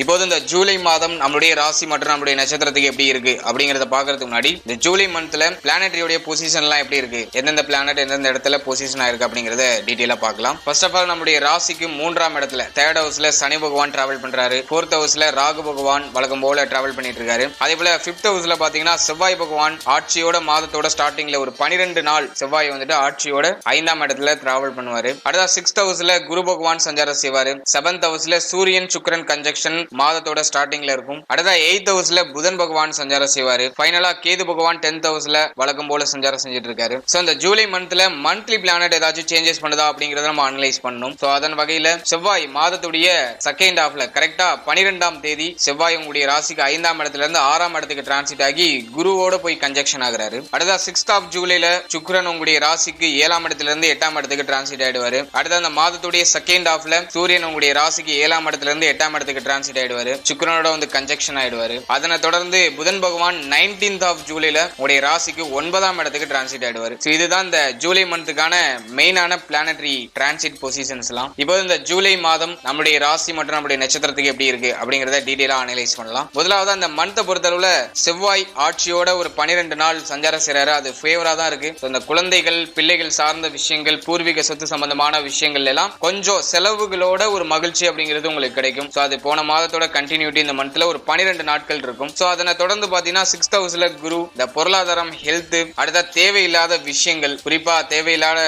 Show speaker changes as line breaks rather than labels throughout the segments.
இப்போது இந்த ஜூலை மாதம் நம்மளுடைய ராசி மற்றும் நம்மளுடைய நட்சத்திரத்துக்கு எப்படி இருக்கு அப்படிங்கறத பாக்குறதுக்கு முன்னாடி இந்த ஜூலை மந்த்ல பிளானட்டரியோட பொசிஷன் எல்லாம் எப்படி இருக்கு? எந்தெந்த பிளானட் எந்தெந்த இடத்துல பொசிஷன் ஆயிருக்கு அப்படிங்கறத டீட்டெயிலா பார்க்கலாம். ஃபர்ஸ்ட் ஆஃப் ஆல் நம்மளுடைய ராசிக்கு மூன்றாம் இடத்துல தேர்ட் ஹவுஸ்ல சனி பகவான் டிராவல் பண்றாரு. ஃபோர்த் ஹவுஸ்ல ராகு பகவான் வழக்கம் போல டிராவல் பண்ணிட்டு இருக்காரு. அதே போல பிப்த் ஹவுஸ்ல பாத்தீங்கன்னா செவ்வாய் பகவான் ஆட்சியோட மாதத்தோட ஸ்டார்டிங்ல ஒரு பனிரெண்டு நாள் செவ்வாய் வந்துட்டு ஆட்சியோட ஐந்தாம் இடத்துல டிராவல் பண்ணுவாரு. அடுத்த சிக்ஸ்த் ஹவுஸ்ல குரு பகவான் சஞ்சாரம் செய்வாரு. செவன்த் ஹவுஸ்ல சூரியன் சுக்கிரன் கன்ஜெக்ஷன் மாதத்தோட ஸ்டார்டிங்ல இருக்கும். அடுத்த எயித் ஹவுஸ்ல புதன் பகவான் சஞ்சாரம் செய்வாரு. ஃபைனலா கேது பகவான் டென்த் ஹவுஸ்ல வழக்கம் போல சஞ்சாரம் செஞ்சுட்டு இருக்காரு சோ இந்த ஜூலை மந்த்ல மந்த்லி பிளானட் ஏதாச்சும் சேஞ்சஸ் பண்ணுதா அப்படிங்கறத நம்ம அனலைஸ் பண்ணணும். சோ அதன் வகையில செவ்வாய் மாதத்துடைய செகண்ட் ஹாஃப்ல கரெக்டா பனிரெண்டாம் தேதி செவ்வாய் உங்களுடைய ராசிக்கு ஐந்தாம் இடத்துல இருந்து ஆறாம் இடத்துக்கு டிரான்சிட் ஆகி குருவோட போய் கன்ஜெக்ஷன் ஆகுறாரு. அடுத்த சிக்ஸ்த் ஆஃப் ஜூலைல சுக்ரன் உங்களுடைய ராசிக்கு ஏழாம் இடத்துல இருந்து எட்டாம் இடத்துக்கு டிரான்சிட் ஆயிடுவாரு. அடுத்த அந்த மாதத்துடைய செகண்ட் ஹாஃப்ல சூரியன் உங்களுடைய ராசிக்கு ஏழாம் இடத்துல இருந்து எட்டாம் இடத்துக்கு டிரான்சிட் ஆயிடுவாரு. சுக்கரனோட வந்து கன்ஜெக்ஷன் ஆயிடுவாரு. அதனை தொடர்ந்து புதன் பகவான் நைன்டீன்த் ஆஃப் ஜூலைல உடைய ராசிக்கு ஒன்பதாம் இடத்துக்கு டிரான்சிட் ஆயிடுவாரு. So இதுதான் இந்த ஜூலை மந்த்துக்கான மெயினான பிளானட்டரி டிரான்சிட் பொசிஷன்ஸ் எல்லாம் இப்போ இந்த ஜூலை மாதம் நம்முடைய ராசி மற்றும் நம்முடைய நட்சத்திரத்துக்கு எப்படி இருக்கு அப்படிங்கறத டீடைலா அனலைஸ் பண்ணலாம். முதலாவது அந்த மந்த்தை பொறுத்தளவுல செவ்வாய் ஆட்சியோட ஒரு பனிரெண்டு நாள் சஞ்சாரம் செய்யறாரு அது ஃபேவரா தான் இருக்கு. So இந்த குழந்தைகள் பிள்ளைகள் சார்ந்த விஷயங்கள் பூர்வீக சொத்து சம்பந்தமான விஷயங்கள் எல்லாம் கொஞ்சம் செலவுகளோட ஒரு மகிழ்ச்சி அப்படிங்கிறது உங்களுக்கு கிடைக்கும். ஸோ அது போன மாதத்தோட கண்டினியூட்டி இந்த மந்த்ல ஒரு பனிரெண்டு நாட்கள் இருக்கும். ஸோ அதனை தொடர்ந்து பாத்தீங்கன்னா சிக்ஸ்த் ஹவுஸ்ல குரு இந்த பொருளாதாரம் ஹெல்த் அடுத்த தேவையில்லாத விஷயங்கள் குறிப்பா தேவையில்லாத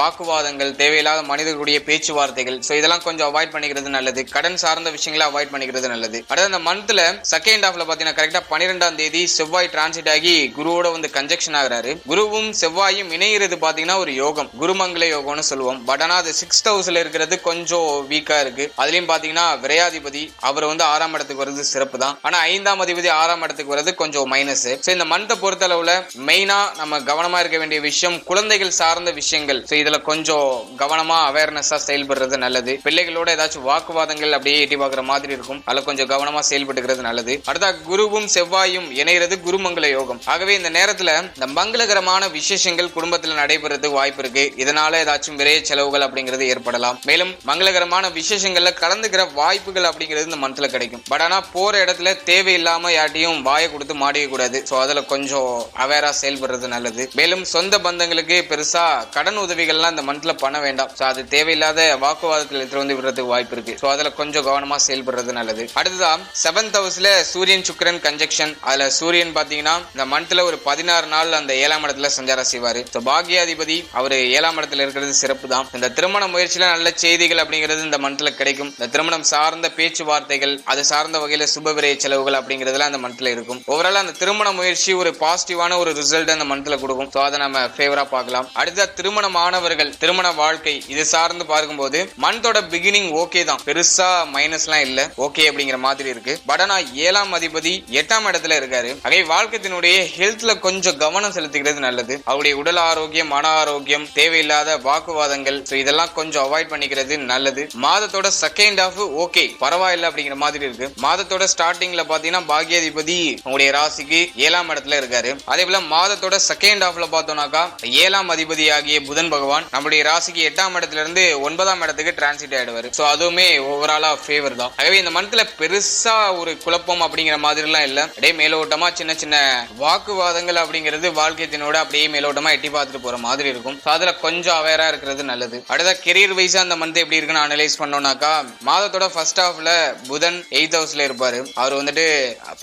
வாக்குவாதங்கள் தேவையில்லாத மனிதர்களுடைய பேச்சுவார்த்தைகள். ஸோ இதெல்லாம் கொஞ்சம் அவாய்ட் பண்ணிக்கிறது நல்லது. கடன் சார்ந்த விஷயங்களை அவாய்ட் பண்ணிக்கிறது நல்லது. அடுத்த அந்த மந்த்ல செகண்ட் ஹாஃப்ல பாத்தீங்கன்னா கரெக்டா பன்னிரெண்டாம் தேதி செவ்வாய் டிரான்சிட் ஆகி குருவோட வந்து கன்ஜெக்ஷன் ஆகிறாரு. குருவும் செவ்வாயும் இணையிறது பாத்தீங்கன்னா ஒரு யோகம். குருமங்கல யோகம்னு சொல்லுவோம். பட் ஆனா அது சிக்ஸ்த் ஹவுஸ்ல இருக்கிறது கொஞ்சம் வீக்கா இருக்கு. அதுலயும் பாத்தீங்கன்னா விரையாதிபதி அவர் வந்து ஆறாம் இடத்துக்கு வர்றது சிறப்பு தான். ஆனா ஐந்தாம் அதிபதி ஆறாம் இடத்துக்கு வர்றது கொஞ்சம் மைனஸ் சோ இந்த மந்த்தை பொறுத்தளவுல மெயினா நம்ம கவனமா இருக்க வேண்டிய விஷயம் குழந்தைகள் சார்ந்த விஷயங்கள். சோ இதுல கொஞ்சம் கவனமா அவேர்னஸா செயல்படுறது நல்லது. பிள்ளைகளோட ஏதாச்சும் வாக்குவாதங்கள் அப்படியே எட்டி பார்க்குற மாதிரி இருக்கும். அதுல கொஞ்சம் கவனமா செயல்பட்டுக்கிறது நல்லது. அடுத்தா குருவும் செவ்வாயும் இணைகிறது குருமங்கல யோகம். ஆகவே இந்த நேரத்துல இந்த மங்களகரமான விசேஷங்கள் குடும்பத்துல நடைபெறதுக்கு வாய்ப்பு இருக்கு. இதனால ஏதாச்சும் விரைய செலவுகள் அப்படிங்கிறது ஏற்படலாம். மேலும் மங்களகரமான விசேஷங்கள்ல கலந்துக்கிற வாய்ப்புகள் அப்படிங்கிறது இந்த மந்தில் கிடைக்கும். பட் ஆனால் போற இடத்துல தேவையில்லாம யார்ட்டையும் வாயை கொடுத்து மாடிக்கக்கூடாது ஸோ அதில் கொஞ்சம் அவேராக செயல்படுறது நல்லது. மேலும் சொந்த பந்தங்களுக்கு பெருசா கடன் உதவிகள்லாம் இந்த மந்தில் பண்ண வேண்டாம். ஸோ அது தேவையில்லாத வாக்குவாதத்தில் எடுத்து வந்து விடுறதுக்கு வாய்ப்பு இருக்கு. ஸோ அதில் கொஞ்சம் கவனமாக செயல்படுறது நல்லது. அடுத்ததா செவன்த் ஹவுஸில் சூரியன் சுக்கிரன் கன்ஜெக்ஷன் அதுல சூரியன் பாத்தீங்கன்னா இந்த மந்தில் ஒரு பதினாறு நாள் அந்த ஏழாம் இடத்துல சஞ்சாரம் செய்வாரு. சோ பாக்யாதிபதி அவர் ஏழாம் இடத்துல இருக்கிறது சிறப்பு தான் இந்த திருமண முயற்சியில் நல்ல செய்திகள் அப்படிங்கிறது இந்த மந்தில் கிடைக்கும். இந்த திருமணம் சார்ந்த பேச்சு பேச்சுவார்த்தைகள் அது சார்ந்த வகையில சுப விரைய செலவுகள் அப்படிங்கிறதுலாம் அந்த மந்த்ல இருக்கும். ஓவரால் அந்த திருமண முயற்சி ஒரு பாசிட்டிவான ஒரு ரிசல்ட் அந்த மந்த்ல கொடுக்கும். ஸோ அதை நம்ம ஃபேவரா பார்க்கலாம். அடுத்த திருமணமானவர்கள் திருமண வாழ்க்கை இது சார்ந்து பார்க்கும்போது மந்தோட பிகினிங் ஓகே தான். பெருசா மைனஸ்லாம் இல்ல. ஓகே அப்படிங்கிற மாதிரி இருக்கு. பட் ஆனா ஏழாம் அதிபதி எட்டாம் இடத்துல இருக்காரு. அதே வாழ்க்கைத்தினுடைய ஹெல்த்ல கொஞ்சம் கவனம் செலுத்துகிறது நல்லது. அவருடைய உடல் ஆரோக்கியம் மன ஆரோக்கியம் தேவையில்லாத வாக்குவாதங்கள் இதெல்லாம் கொஞ்சம் அவாய்ட் பண்ணிக்கிறது நல்லது. மாதத்தோட செகண்ட் ஆஃப் ஓகே பரவாயில்ல. அப்படிங்கிற மாதிரி இருக்கு. மாதத்தோட ஸ்டார்டிங்ல பாத்தீங்கன்னா பாக்யாதிபதி உங்களுடைய ராசிக்கு ஏழாம் இடத்துல இருக்காரு. அதே போல மாதத்தோட செகண்ட் ஹாஃப்ல பார்த்தோம்னாக்கா ஏழாம் அதிபதி ஆகிய புதன் பகவான் நம்முடைய ராசிக்கு எட்டாம் இடத்துல இருந்து ஒன்பதாம் இடத்துக்கு டிரான்சிட் ஆயிடுவாரு. ஸோ அதுவுமே ஓவராலா ஃபேவர் தான். ஆகவே இந்த மந்த்ல பெருசா ஒரு குழப்பம் அப்படிங்கிற மாதிரி எல்லாம் இல்ல. அப்படியே மேலோட்டமா சின்ன சின்ன வாக்குவாதங்கள் அப்படிங்கிறது வாழ்க்கையத்தினோட அப்படியே மேலோட்டமா எட்டி பார்த்துட்டு போற மாதிரி இருக்கும். ஸோ அதுல கொஞ்சம் அவேரா இருக்கிறது நல்லது. அடுத்த கெரியர் வைஸா அந்த மந்த் எப்படி இருக்குன்னு அனலைஸ் பண்ணோம்னாக்கா மாதத்தோட ஃபர்ஸ்ட் ஹாஃப்ல புதன் எயித் ஹவுஸ்ல இருப்பாரு. அவர் வந்துட்டு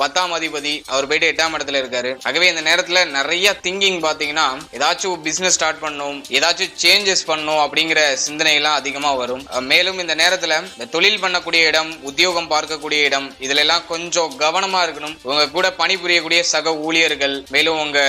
பத்தாம் அதிபதி. அவர் போயிட்டு எட்டாம் இடத்துல இருக்காரு. ஆகவே இந்த நேரத்துல நிறைய திங்கிங் பாத்தீங்கன்னா ஏதாச்சும் பிசினஸ் ஸ்டார்ட் பண்ணும் ஏதாச்சும் சேஞ்சஸ் பண்ணும் அப்படிங்கிற சிந்தனை எல்லாம் அதிகமா வரும். மேலும் இந்த நேரத்துல இந்த தொழில் பண்ணக்கூடிய இடம் உத்தியோகம் பார்க்கக்கூடிய இடம் இதுல எல்லாம் கொஞ்சம் கவனமா இருக்கணும். உங்க கூட பணிபுரியக்கூடிய சக ஊழியர்கள் மேலும் உங்க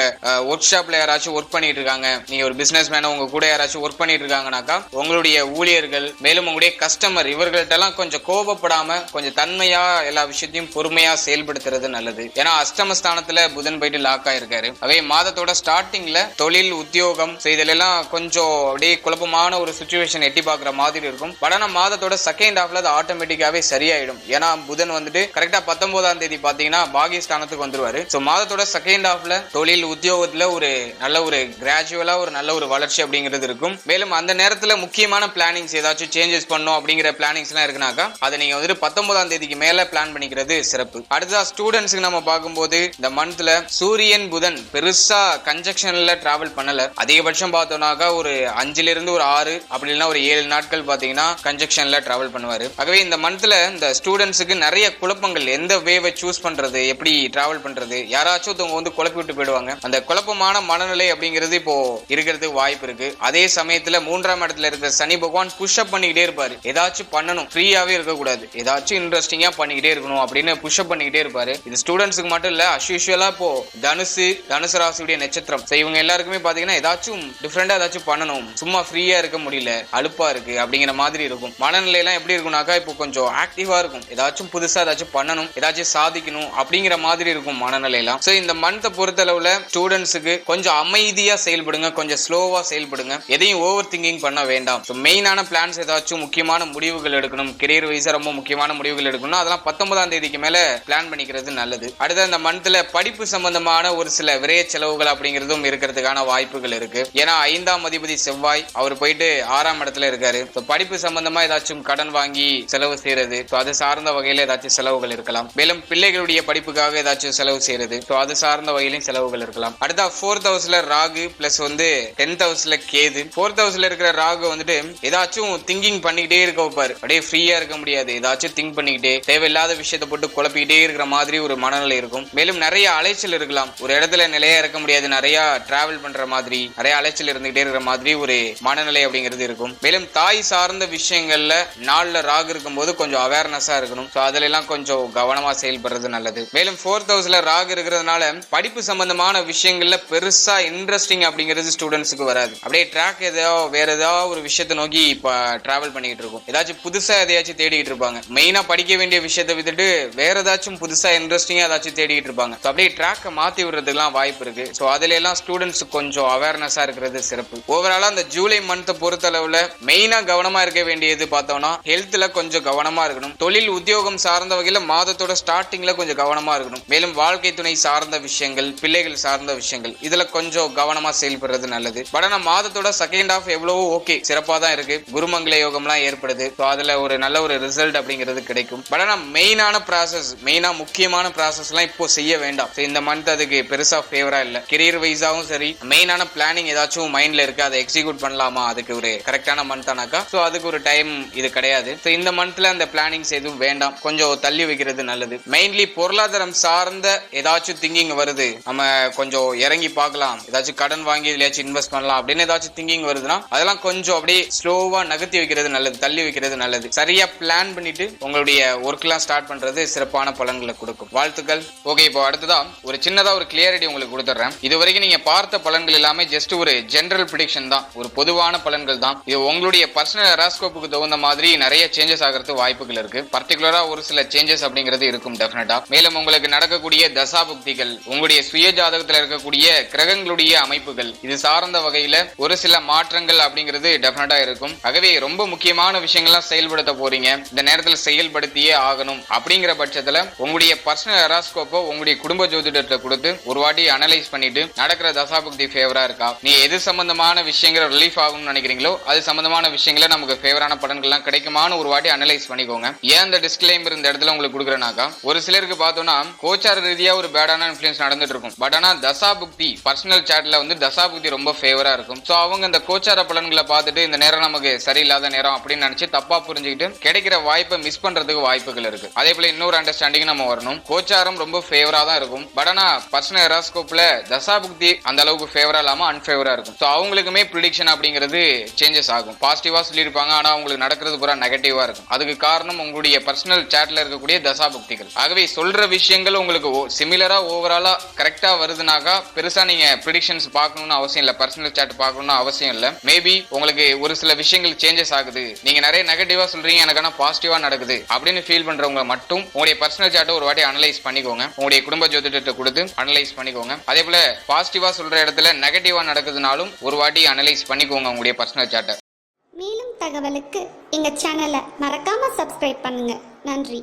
ஒர்க் ஷாப்ல யாராச்சும் ஒர்க் பண்ணிட்டு இருக்காங்க நீங்க ஒரு பிசினஸ் மேன உங்க கூட யாராச்சும் ஒர்க் பண்ணிட்டு இருக்காங்கனாக்கா உங்களுடைய ஊழியர்கள் மேலும் உங்களுடைய கஸ்டமர் இவர்கள்ட்ட எல்லாம் கொஞ்சம் கோபப்படாம இல்லாம கொஞ்சம் தன்மையா எல்லா விஷயத்தையும் பொறுமையா செயல்படுத்துறது நல்லது. ஏன்னா அஷ்டமஸ்தானத்துல புதன் போயிட்டு லாக் ஆயிருக்காரு. அவே மாதத்தோட ஸ்டார்டிங்ல தொழில் உத்தியோகம் so எல்லாம் கொஞ்சம் அப்படியே குழப்பமான ஒரு சுச்சுவேஷன் எட்டி பார்க்குற மாதிரி இருக்கும். பட் ஆனா மாதத்தோட செகண்ட் ஹாஃப்ல அது ஆட்டோமேட்டிக்காவே சரியாயிடும். ஏன்னா புதன் வந்துட்டு கரெக்டா பத்தொன்பதாம் தேதி பாத்தீங்கன்னா பாகிஸ்தானத்துக்கு வந்துருவாரு. ஸோ மாதத்தோட செகண்ட் ஹாஃப்ல தொழில் உத்தியோகத்துல ஒரு நல்ல ஒரு கிராஜுவலா ஒரு நல்ல ஒரு வளர்ச்சி அப்படிங்கிறது இருக்கும். மேலும் அந்த நேரத்துல முக்கியமான பிளானிங்ஸ் ஏதாச்சும் சேஞ்சஸ் பண்ணும் அப்படிங்கிற பிளானிங்ஸ் எல்லாம் இருக்குனாக்கா அதை நீங்க வந்துட்டு பத்தொன்பதாம் தேதிக்கு மேல பிளான் பண்ணிக்கிறது சிறப்பு. அடுத்ததா ஸ்டூடெண்ட்ஸ்க்கு நம்ம பார்க்கும்போது இந்த மந்த்ல சூரியன் புதன் பெருசா கன்ஜெக்ஷன்ல டிராவல் பண்ணல. அதிகபட்சம் பார்த்தோம்னாக்கா ஒரு அஞ்சுல இருந்து ஒரு ஆறு அப்படி இல்லைன்னா ஒரு ஏழு நாட்கள் பாத்தீங்கன்னா கன்ஜெக்ஷன்ல டிராவல் பண்ணுவாரு. ஆகவே இந்த மந்த்ல இந்த ஸ்டூடெண்ட்ஸுக்கு நிறைய குழப்பங்கள் எந்த வேவை சூஸ் பண்றது எப்படி டிராவல் பண்றது யாராச்சும் ஒருத்தவங்க வந்து குழப்பி விட்டு போயிடுவாங்க. அந்த குழப்பமான மனநிலை அப்படிங்கிறது இப்போ இருக்கிறதுக்கு வாய்ப்பு இருக்கு. அதே சமயத்துல மூன்றாம் இடத்துல இருக்கிற சனி பகவான் புஷ் அப் பண்ணிக்கிட்டே இருப்பாரு. ஏதாச்சும் பண்ணணும் ஃப்ரீயாவே இருக்கக்கூடாது. ஏதாச்சும் ஏதாச்சும் இன்ட்ரெஸ்டிங்கா பண்ணிக்கிட்டே இருக்கணும் அப்படின்னு புஷ்அப் பண்ணிக்கிட்டே இருப்பாரு. இது ஸ்டூடெண்ட்ஸுக்கு மட்டும் இல்ல அஸ்யூஷுவலாக இப்போ தனுசு தனுசு ராசியுடைய நட்சத்திரம். ஸோ இவங்க எல்லாருக்குமே பாத்தீங்கன்னா ஏதாச்சும் டிஃப்ரெண்டா ஏதாச்சும் பண்ணணும். சும்மா ஃப்ரீயா இருக்க முடியல அலுப்பா இருக்கு அப்படிங்கிற மாதிரி இருக்கும். மனநிலை எல்லாம் எப்படி இருக்கும்னாக்கா இப்போ கொஞ்சம் ஆக்டிவா இருக்கும். ஏதாச்சும் புதுசா ஏதாச்சும் பண்ணணும் ஏதாச்சும் சாதிக்கணும் அப்படிங்கிற மாதிரி இருக்கும் மனநிலை எல்லாம் ஸோ இந்த மந்த்தை பொறுத்தளவுல ஸ்டூடெண்ட்ஸுக்கு கொஞ்சம் அமைதியா செயல்படுங்க கொஞ்சம் ஸ்லோவா செயல்படுங்க. எதையும் ஓவர் திங்கிங் பண்ண வேண்டாம். ஸோ மெயினான பிளான்ஸ் ஏதாச்சும் முக்கியமான முடிவுகள் எடுக்கணும். கெரியர் வைஸாக ரொம்ப முக்கியமான முடிவுகள் எடுக்கணும் அதெல்லாம் பத்தொன்பதாம் தேதிக்கு மேல பிளான் பண்ணிக்கிறது நல்லது. அடுத்த அந்த மந்த்ல படிப்பு சம்பந்தமான ஒரு சில விரைய செலவுகள் அப்படிங்கிறதும் இருக்கிறதுக்கான வாய்ப்புகள் இருக்கு. ஏன்னா ஐந்தாம் அதிபதி செவ்வாய் அவர் போயிட்டு ஆறாம் இடத்துல இருக்காரு. படிப்பு சம்பந்தமா ஏதாச்சும் கடன் வாங்கி செலவு செய்யறது. அது சார்ந்த வகையில ஏதாச்சும் செலவுகள் இருக்கலாம். மேலும் பிள்ளைகளுடைய படிப்புக்காக ஏதாச்சும் செலவு செய்யறது. அது சார்ந்த வகையிலும் செலவுகள் இருக்கலாம். அடுத்தா ஃபோர்த் ஹவுஸ்ல ராகு பிளஸ் வந்து டென்த் ஹவுஸ்ல கேது. ஃபோர்த் ஹவுஸ்ல இருக்கிற ராகு வந்துட்டு ஏதாச்சும் திங்கிங் பண்ணிக்கிட்டே இருக்க வைப்பாரு. அப்படியே ஃப்ரீயா இருக்க முடியாது. ஏதாச்சும் திங்க் பண்ணிக்கிட்டே தேவையில்லாத விஷயத்தை போட்டு குழப்பிக்கிட்டே இருக்கிற மாதிரி ஒரு மனநிலை இருக்கும். மேலும் நிறைய அலைச்சல் இருக்கலாம். ஒரு இடத்துல நிலையா இருக்க முடியாது. நிறைய டிராவல் பண்ற மாதிரி நிறைய அலைச்சல் இருந்துகிட்டே இருக்கிற மாதிரி ஒரு மனநிலை அப்படிங்கிறது இருக்கும். மேலும் தாய் சார்ந்த விஷயங்கள்ல நாள்ல ராகு இருக்கும்போது கொஞ்சம் அவேர்னஸா இருக்கணும். ஸோ அதுல எல்லாம் கொஞ்சம் கவனமா செயல்படுறது நல்லது. மேலும் ஃபோர்த் ஹவுஸ்ல ராகு இருக்கிறதுனால படிப்பு சம்பந்தமான விஷயங்கள்ல பெருசா இன்ட்ரெஸ்டிங் அப்படிங்கிறது ஸ்டூடெண்ட்ஸுக்கு வராது. அப்படியே ட்ராக் ஏதோ வேற ஏதாவது ஒரு விஷயத்தை நோக்கி இப்ப டிராவல் பண்ணிக்கிட்டு இருக்கும். ஏதாச்சும் புதுசா எதையாச்சும் தேடிக்கிட்டு இருப்பாங்க. மெயினா படிக்க வேண்டிய விஷயத்தை விட்டுட்டு வேற ஏதாச்சும் புதுசா இன்ட்ரெஸ்டிங்கா ஏதாச்சும் தேடிட்டு இருப்பாங்க. ஸோ அப்படியே ட்ராக்கை மாத்தி விடுறதுக்குலாம் வாய்ப்பு இருக்கு. ஸோ அதுல எல்லாம் ஸ்டூடெண்ட்ஸ் கொஞ்சம் அவேர்னஸா இருக்கிறது சிறப்பு. ஓவராலா அந்த ஜூலை மந்த்தை பொறுத்தளவில் மெயினா கவனமா இருக்க வேண்டியது பார்த்தோம்னா ஹெல்த்ல கொஞ்சம் கவனமா இருக்கணும். தொழில் உத்தியோகம் சார்ந்த வகையில மாதத்தோட ஸ்டார்டிங்ல கொஞ்சம் கவனமா இருக்கணும். மேலும் வாழ்க்கை துணை சார்ந்த விஷயங்கள் பிள்ளைகள் சார்ந்த விஷயங்கள் இதுல கொஞ்சம் கவனமா செயல்படுறது நல்லது. பட் ஆனா மாதத்தோட செகண்ட் ஹாஃப் எவ்வளவோ ஓகே சிறப்பா தான் இருக்கு. குருமங்கள யோகம்லாம் ஏற்படுது. ஸோ அதுல ஒரு நல்ல ஒரு ரிசல்ட் அப்படிங்கிறது கிடைக்கும்? பட் ஆனால் மெயினான ப்ராசஸ் மெயினா முக்கியமான ப்ராசஸ் எல்லாம் இப்போ செய்ய வேண்டாம். ஸோ இந்த மந்த் அதுக்கு பெருசா ஃபேவரா இல்லை. கெரியர் வைஸாகவும் சரி மெயினான பிளானிங் ஏதாச்சும் மைண்ட்ல இருக்கு அதை எக்ஸிக்யூட் பண்ணலாமா? அதுக்கு ஒரு கரெக்டான மந்த் ஆனாக்கா ஸோ அதுக்கு ஒரு டைம் இது கிடையாது. ஸோ இந்த மந்த்ல அந்த பிளானிங்ஸ் எதுவும் வேண்டாம். கொஞ்சம் தள்ளி வைக்கிறது நல்லது. மெயின்லி பொருளாதாரம் சார்ந்த ஏதாச்சும் திங்கிங் வருது. நம்ம கொஞ்சம் இறங்கி பார்க்கலாம். ஏதாச்சும் கடன் வாங்கி இதுலயாச்சும் இன்வெஸ்ட் பண்ணலாம் அப்படின்னு ஏதாச்சும் திங்கிங் வருதுன்னா அதெல்லாம் கொஞ்சம் அப்படியே ஸ்லோவா நகர்த்தி வைக்கிறது நல்லது தள்ளி வைக்கிறது நல்லது. சரியா பிளான் பண்ணிட்டு உங்களுடைய ஒர்க்லாம் ஸ்டார்ட் பண்றது சிறப்பான பலன்களை கொடுக்கும். வாழ்த்துக்கள். ஓகே இப்போ அடுத்ததா ஒரு சின்னதா ஒரு கிளியரிட்டி உங்களுக்கு கொடுத்துட்றேன். இது வரைக்கும் நீங்க பார்த்த பலன்கள் எல்லாமே ஜஸ்ட் ஒரு ஜென்ரல் ப்ரிடிக்ஷன் தான். ஒரு பொதுவான பலன்கள் தான். இது உங்களுடைய பர்சனல் ஹெராஸ்கோப்புக்கு தகுந்த மாதிரி நிறைய சேஞ்சஸ் ஆகிறது வாய்ப்புகள் இருக்கு. பர்டிகுலரா ஒரு சில சேஞ்சஸ் அப்படிங்கிறது இருக்கும் டெஃபினட்டா மேலும் உங்களுக்கு நடக்கக்கூடிய தசாபுக்திகள் உங்களுடைய சுய ஜாதகத்தில் இருக்கக்கூடிய கிரகங்களுடைய அமைப்புகள் இது சார்ந்த வகையில ஒரு சில மாற்றங்கள் அப்படிங்கிறது டெஃபினட்டா இருக்கும். ஆகவே ரொம்ப முக்கியமான விஷயங்கள்லாம் செயல்படுத்த போறீங்க. இந்த நேரத்தில் செயல்படுத்தியே ஆகணும் அப்படிங்கிற பட்சத்துல உங்களுடைய பர்சனல் ஹெராஸ்கோப்போ உங்களுடைய குடும்ப ஜோதிடத்தை கொடுத்து ஒரு வாட்டி அனலைஸ் பண்ணிட்டு நடக்கிற தசாபக்தி ஃபேவரா இருக்கா? நீ எது சம்பந்தமான விஷயங்கள் ரிலீஃப் ஆகும்னு நினைக்கிறீங்களோ அது சம்பந்தமான விஷயங்களை நமக்கு ஃபேவரான பலன்கள்லாம் கிடைக்குமான்னு ஒரு வாட்டி அனலைஸ் பண்ணிக்கோங்க. ஏன் அந்த டிஸ்கிளைமர் இந்த இடத்துல உங்களுக்கு கொடுக்குறேனாக்கா ஒரு சிலருக்கு பார்த்தோம்னா கோச்சார ரீதியா ஒரு பேடான இன்ஃபுளுன்ஸ் நடந்துட்டு இருக்கும். பட் ஆனா தசாபுக்தி பர்சனல் சாட்ல வந்து தசாபுக்தி ரொம்ப ஃபேவரா இருக்கும். ஸோ அவங்க இந்த கோச்சார பலன்களை பார்த்துட்டு இந்த நேரம் நமக்கு சரியில்லாத நேரம் அப்படின்னு நினைச்சு தப்பா புரிஞ்சுக்கிட்டு கிடைக்கிற வாய்ப்பை மிஸ் பண்றதுக்கு வாய்ப்புகள் இருக்கு. அதே போல இன்னொரு அண்டர்ஸ்டாண்டிங் நம்ம வரணும். கோச்சாரம் ரொம்ப ஃபேவரா தான் இருக்கும். பட் ஆனா பர்சனல் ஹெராஸ்கோப்ல தசாபுக்தி அந்த அளவுக்கு ஃபேவரா இல்லாம அன்ஃபேவரா இருக்கும். ஸோ அவங்களுக்குமே ப்ரிடிக்ஷன் அப்படிங்கிறது சேஞ்சஸ் ஆகும். பாசிட்டிவா சொல்லியிருப்பாங்க. ஆனா அவங்களுக்கு நடக்கிறது பூரா நெகட்டிவா இருக்கும். அதுக்கு காரணம் உங்களுடைய பர்சனல் சாட்ல இருக்கக்கூடிய தசாபுக்திகள் ஆகவே சொல்ற விஷயங்கள் உங்களுக்கு சிமிலரா ஓவராலா கரெக்டா வருதுனாக்கா பெருசா நீங்க ப்ரிடிக்ஷன்ஸ் பார்க்கணும்னு அவசியம் இல்ல. பர்சனல் சாட் பார்க்கணும்னு அவசியம் இல்ல. மேபி உங்களுக்கு ஒரு சில விஷயங்கள் சேஞ்சஸ் ஆகுது. நீங்க நிறைய நெகட்டிவா சொல்றீங்க. எனக்கான பாசிட்டிவா நடக்குது. இருக்குது அப்படின்னு ஃபீல் பண்றவங்க மட்டும் உங்களுடைய பர்சனல் சார்ட்டை ஒரு வாட்டி அனலைஸ் பண்ணிக்கோங்க. உங்களுடைய குடும்ப ஜோதிடத்தை கொடுத்து அனலைஸ் பண்ணிக்கோங்க. அதே போல பாசிட்டிவா சொல்ற இடத்துல நெகட்டிவா நடக்குதுனாலும் ஒரு வாட்டி அனலைஸ் பண்ணிக்கோங்க உங்களுடைய பர்சனல் சார்ட்டை
மேலும் தகவலுக்கு எங்க சேனலை மறக்காம சப்ஸ்கிரைப் பண்ணுங்க. நன்றி.